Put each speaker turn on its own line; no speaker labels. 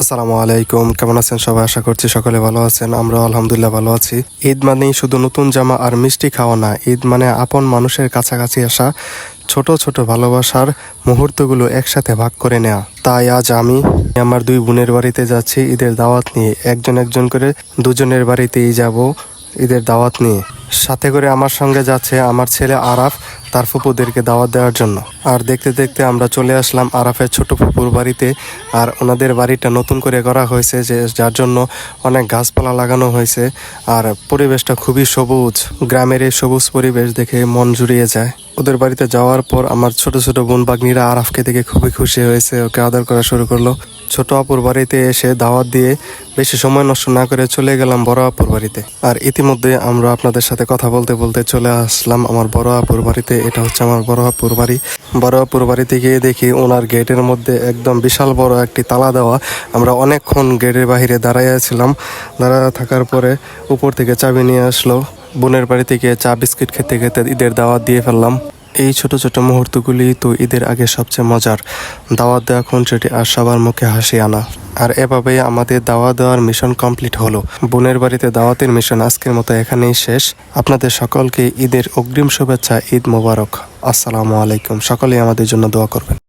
আসসালামু আলাইকুম, কেমন আছেন সবাই? আশা করছি সকলে ভালো আছেন। আমরা আলহামদুলিল্লাহ ভালো আছি। ঈদ মানেই শুধু নতুন জামা আর মিষ্টি খাওয়া না, ঈদ মানে আপন মানুষের কাছাকাছি আসা, ছোট ছোট ভালোবাসার মুহূর্তগুলো একসাথে ভাগ করে নেওয়া তাই আজ আমি আমার দুই বোনের বাড়িতে যাচ্ছি ঈদের দাওয়াত নিয়ে। একজন একজন করে দুজনের বাড়িতেই যাব ঈদের দাওয়াত নিয়ে। সাথে করে আমার সঙ্গে যাচ্ছে আমার ছেলে আরাফ। তার ফুপুদেরকে দাওয়াত দেওয়ার জন্য। আর দেখতে দেখতে আমরা চলে আসলাম আরাফের ছোট ফুপুর বাড়িতে। আর ওনাদের বাড়িটা নতুন করে করা হয়েছে যে, যার জন্য অনেক গাছপালা লাগানো হয়েছে। আর পরিবেশটা খুবই সবুজ। গ্রামের এই সবুজ পরিবেশ দেখে মন জুড়িয়ে যায়। ওদের বাড়িতে যাওয়ার পর আমার ছোট ছোট বোন বাগনিরা আরাফকে দেখে খুবই খুশি হয়েছে। ওকে আদর করা শুরু করল। ছোট আপুর বাড়িতে এসে দাওয়াত দিয়ে বেশি সময় নষ্ট না করে চলে গেলাম বড় আপুর বাড়িতে। আর ইতিমধ্যে আমরা আপনাদের সাথে কথা বলতে বলতে চলে আসলাম আমার বড় আপুর বাড়িতে। এটা হচ্ছে আমার বড় আপুর বাড়ি। বড় আপুর বাড়িতে গিয়ে দেখি ওনার গেটের মধ্যে একদম বিশাল বড় একটি তালা দেওয়া। আমরা অনেকক্ষণ গেটের বাহিরে দাঁড়াইয়াছিলাম দাঁড়ায় থাকার পরে উপর থেকে চাবি নিয়ে আসলো। বোনের বাড়ি থেকে চা বিস্কিট খেতে খেতে ঈদের দাওয়াত দিয়ে ফেললাম। এই ছোট ছোট মুহূর্তগুলি তো ঈদের আগে সবচেয়ে মজার। দাওয়াত দেওয়া খুনসুটি আর সবার মুখে হাসি আনা। আর এভাবে আমাদের দাওয়া দেওয়ার মিশন কমপ্লিট হলো। বোনের বাড়িতে দাওয়াতের মিশন আজকের মতো এখানেই শেষ। আপনাদের সকলকে ঈদের অগ্রিম শুভেচ্ছা, ঈদ মোবারক। আসসালামু আলাইকুম। সকলেই আমাদের জন্য দোয়া করবেন।